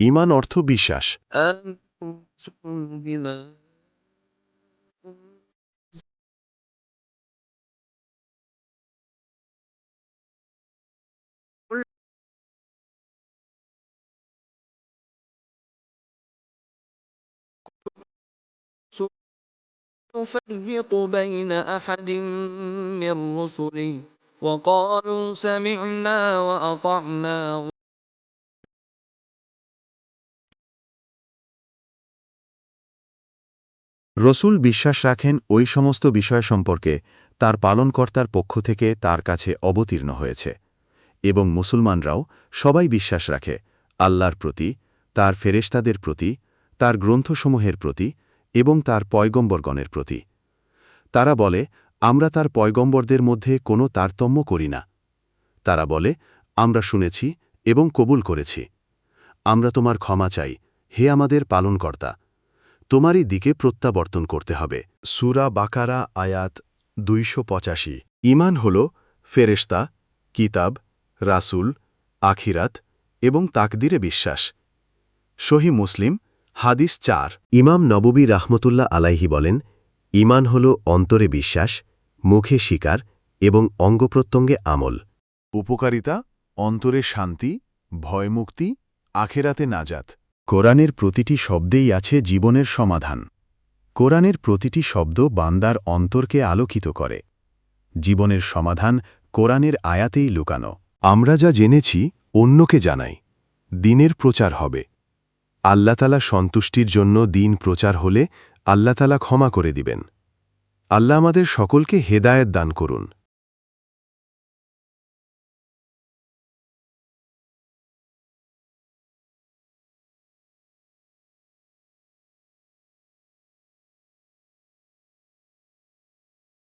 ইমান অর্থ বিশ্বাস آمنتم بما نفرق بين أحد من رسله وقالوا سمعنا وأطعنا রসুল বিশ্বাস রাখেন ওই সমস্ত বিষয় সম্পর্কে তার পালনকর্তার পক্ষ থেকে তার কাছে অবতীর্ণ হয়েছে এবং মুসলমানরাও সবাই বিশ্বাস রাখে, আল্লাহর প্রতি, তার ফেরেশতাদের প্রতি, তার গ্রন্থসমূহের প্রতি এবং তার পয়গম্বরগণের প্রতি। তারা বলে, আমরা তার পয়গম্বরদের মধ্যে কোনো তারতম্য করি না। তারা বলে, আমরা শুনেছি এবং কবুল করেছি। আমরা তোমার ক্ষমা চাই, হে আমাদের পালনকর্তা। তোমারই দিকে প্রত্যাবর্তন করতে হবে। সুরা বাকারা, আয়াত দুইশো পঁচাশি। ইমান হল ফেরেশতা, কিতাব, রাসূল, আখিরাত এবং তাকদিরে বিশ্বাস। সহি মুসলিম, হাদিস চার। ইমাম নববী রাহমতুল্লাহ আলাইহি বলেন ইমান হল অন্তরে বিশ্বাস, মুখে শিকার এবং অঙ্গপ্রত্যঙ্গে আমল। উপকারিতা, অন্তরে শান্তি, ভয়মুক্তি, আখেরাতে নাজাত। কোরআনের প্রতিটি শব্দেই আছে জীবনের সমাধান। কোরআনের প্রতিটি শব্দ বান্দার অন্তরকে আলোকিত করে। জীবনের সমাধান কোরআনের আয়াতেই লুকানো। আমরা যা জেনেছি, অন্যকে জানাই। দিনের প্রচার হবে। আল্লাতালা সন্তুষ্টির জন্য দিন প্রচার হলে আল্লাতালা ক্ষমা করে দিবেন। আল্লাহ আমাদের সকলকে হেদায়েত দান করুন।